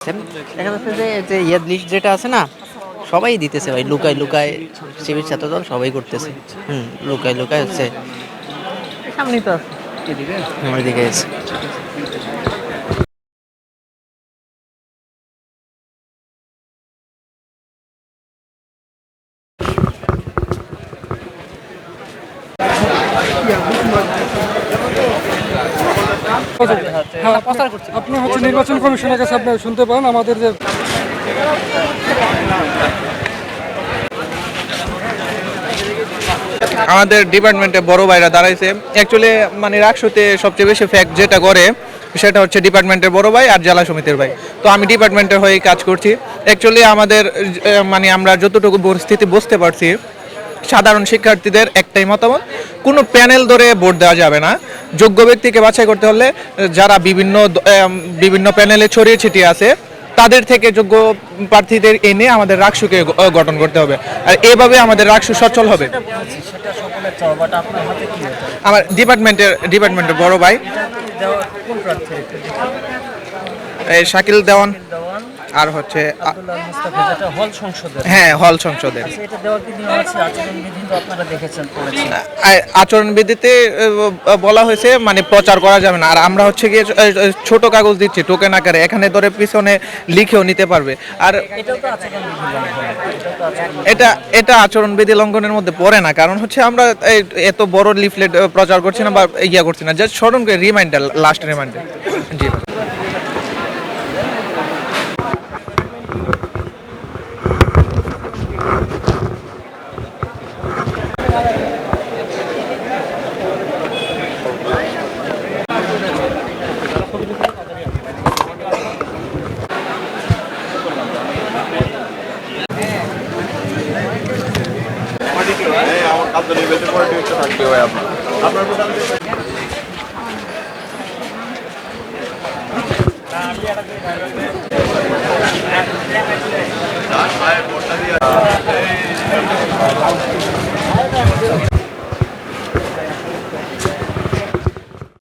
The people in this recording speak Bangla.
দেখা যাচ্ছে যে যে ইয়াদ লিস্ট যেটা আছে না সবাই দিতেছে ভাই লুকায় লুকায় শিবির ছাত্রদল সবাই করতেছে। হুম লুকায় লুকায় হচ্ছে সামনেই তো আছে। হুম, হ্যাঁ আপনি হচ্ছে নির্বাচন কমিশনের কাছে আপনি শুনতে পারেন আমাদের যে আমাদের ডিপার্টমেন্টে বড় ভাইরা দাঁড়াইছে। অ্যাকচুয়ালি মানে রাকসুতে সবচেয়ে বেশি ফ্যাক্ট যেটা করে সেটা হচ্ছে ডিপার্টমেন্টের বড় ভাই আর জেলা সমিতির ভাই। তো আমি ডিপার্টমেন্টের হয়ে কাজ করছি। অ্যাকচুয়ালি আমাদের মানে আমরা যতটুকু পরিস্থিতি বুঝতে পারছি সাধারণ শিক্ষার্থীদের একটাই মতামত কোনো প্যানেল ধরে ভোট দেওয়া যাবে না। যোগ্য ব্যক্তিকে বাছাই করতে হলে যারা বিভিন্ন বিভিন্ন প্যানেলে ছড়িয়ে ছিটিয়ে আছে তাদের থেকে যোগ্য প্রার্থীদের এনে আমাদের রাকসুকে গঠন করতে হবে। আর এভাবে আমাদের রাকসু সচল হবে। আমার ডিপার্টমেন্টের ডিপার্টমেন্টের বড় ভাই। শাকিল দেওয়ান। আর হচ্ছে হল সংসদের। হ্যাঁ হল সংসদের। আচ্ছা, আচরণবিধিতে বলা হয়েছে মানে প্রচার করা যাবে না। আর আমরা হচ্ছে গিয়ে ছোট কাগজ দিচ্ছি টোকেন আকারে। এখানে ধরে পিছনে লিখেও নিতে পারবে। আর এটা এটা আচরণবিধি। লঙ্ঘনের মধ্যে পড়ে না কারণ হচ্ছে আমরা এত বড় লিফলেট প্রচার করছি না বা ইয়া করছি না। জাস্ট স্মরণ করে রিমাইন্ডার লাস্ট রিমাইন্ডার জি। আপনার ইভেন্টে পরে